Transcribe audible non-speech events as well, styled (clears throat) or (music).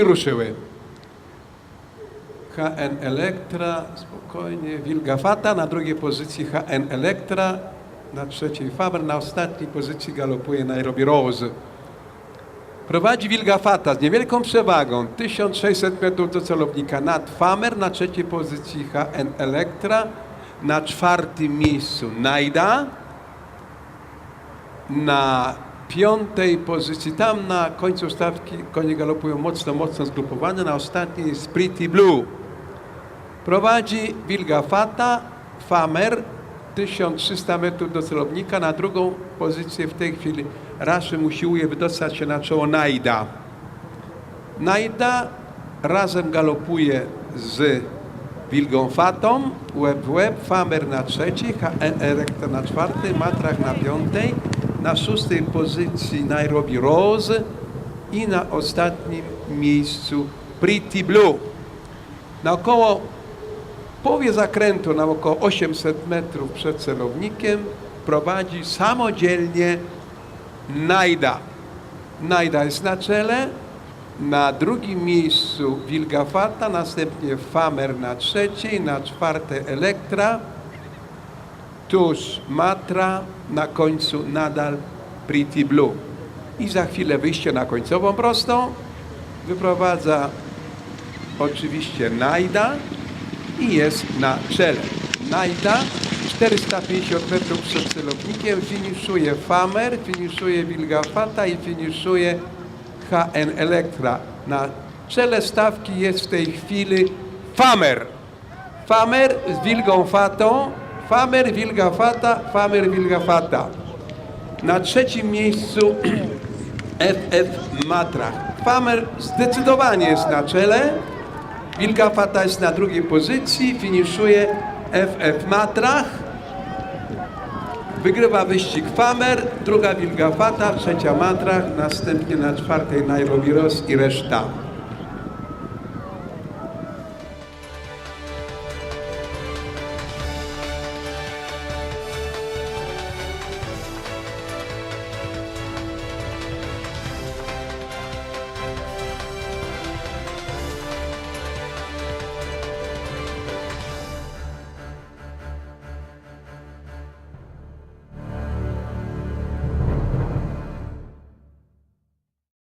ruszyły. HN Elektra, spokojnie, Wilgafata, na drugiej pozycji HN Elektra, na trzeciej Faber, na ostatniej pozycji galopuje Nairobi Rose. Prowadzi Wilgafata z niewielką przewagą, 1600 metrów do celownika nad Famer, na trzeciej pozycji HN Elektra, na czwartym miejscu Najda, na piątej pozycji, tam na końcu stawki konie galopują mocno, mocno zgrupowane, na ostatniej jest Pretty Blue. Prowadzi Wilgafata, Famer, 1300 metrów do celownika, na drugą pozycję w tej chwili Raszym usiłuje wydostać się na czoło Najda. Najda razem galopuje z Wilgonfatą, łeb w łeb, Famer na trzeciej, HN Erekta na czwartej, Matrach na piątej, na szóstej pozycji Nairobi Rose i na ostatnim miejscu Pretty Blue. Na około połowie zakrętu, na około 800 metrów przed celownikiem prowadzi samodzielnie Najda. Najda jest na czele, na drugim miejscu Wilgafata, następnie Famer na trzeciej, na czwarte Elektra, tuż Matra, na końcu nadal Pretty Blue. I za chwilę wyjście na końcową prostą wyprowadza oczywiście Najda i jest na czele. Najda 450 metrów przed celownikiem finiszuje Famer, finiszuje Wilgafata i finiszuje HN Elektra. Na czele stawki jest w tej chwili Famer. Famer z Wilgą Fatą, Famer Wilga Fata, Famer Wilga Fata. Na trzecim miejscu (clears throat) FF Matrach. Famer zdecydowanie jest na czele. Wilga Fata jest na drugiej pozycji, finiszuje FF Matrach. Wygrywa wyścig Famer, druga Wilga Fata, trzecia Matrach, następnie na czwartej Nairobi Ross i reszta.